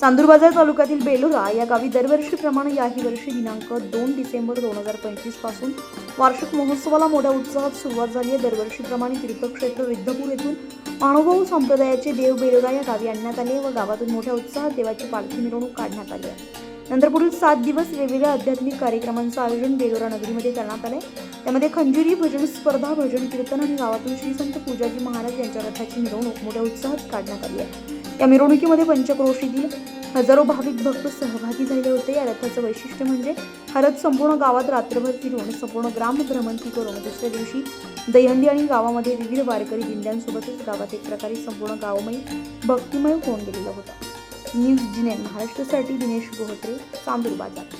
चांदूरबाजार तालुक्यातील बेलोरा या गावी दरवर्षीप्रमाणे याही वर्षी दिनांक दोन डिसेंबर दोन हजार पंचवीसपासून वार्षिक महोत्सवाला मोठ्या उत्साहात सुरुवात झाली आहे. दरवर्षीप्रमाणे तीर्थक्षेत्र रिद्धपूर येथून अनुभव संप्रदायाचे देव बेलोरा या गावी आणण्यात आले व गावातून मोठ्या उत्साहात देवाची पालखी मिरवणूक काढण्यात आली आहे. नंतर पुढील सात दिवस वेगवेगळ्या आध्यात्मिक कार्यक्रमांचं आयोजन बेलोरा नगरीमध्ये करण्यात आले त्यामध्ये खंजिरी भजन स्पर्धा भजन कीर्तन आणि गावातून श्री संत पूजाजी महाराज यांच्या रथाची मिरवणूक मोठ्या उत्साहात काढण्यात आली आहे. या मिरवणुकीमध्ये पंचक्रोशीतील हजारो भाविक भक्त सहभागी झाले होते. या रथाचं वैशिष्ट्य म्हणजे हा रथ संपूर्ण गावात रात्रभर फिरून संपूर्ण ग्राम भ्रमंती करून दुसऱ्या दिवशी दहीहंडी आणि गावामध्ये विविध वारकरी दिंड्यांसोबतच गावात एक प्रकारे संपूर्ण गावमय भक्तिमय होऊन गेलेला होता. न्यूज जिने महाराष्ट्रासाठी दिनेश गोहत्रे चांदूर बाजार.